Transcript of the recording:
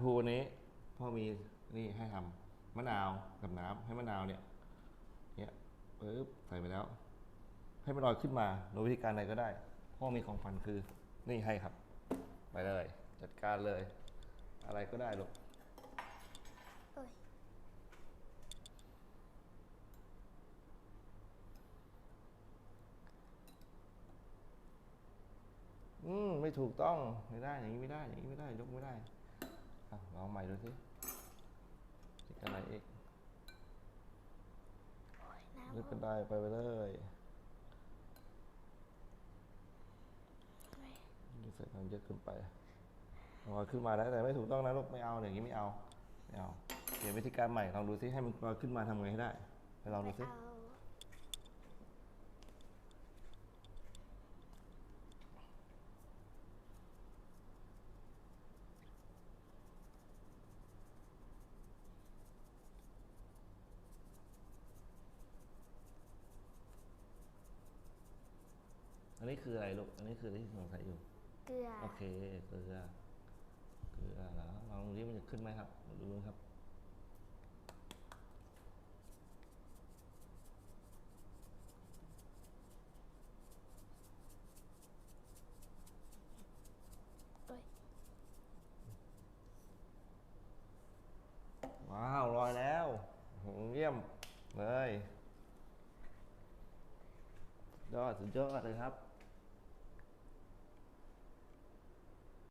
ภูวันนี้พ่อมีนี่ให้ทำมะนาวกับน้ำให้มะนาวเนี่ยเนี่ยปึ๊บใส่ไปแล้ว ให้มันลอยขึ้นมาโดยวิธีการใดก็ได้ พ่อมีของฟันคือ นี่ให้ครับ ไปเลย จัดการเลย อะไรก็ได้ลูกโอ้ยอืมไม่ถูกต้องไม่ได้อย่างนี้ไม่ได้อย่างนี้ไม่ได้ยกไม่ได้อะ ลองใหม่ดูสิจะกันอะไรอีกโอ้ยน้ำยกกันได้ไปไปเลยไม่นี่ใส่น้ำเยอะเกินไปลอยขึ้นมาแล้วแต่ไม่ถูกต้องนะลูกไม่เอาอย่างนี้ไม่เอาไม่เอาเปลี่ยนวิธีการใหม่ลองดูซิให้มันลอยขึ้นมาทำไงให้ได้ไปลองดูซิ เอาอันนี้คืออะไรลูก อันนี้คือที่สงสัยอยู่ เกลือ โอเค เกลือ เกลือแล้วลองดูดิมันจะขึ้นไหมครับ ดูดูครับโอ้ยว้าวลอยแล้วโอ้โหเยี่ยมเลยยอดสุดยอดเลยครับ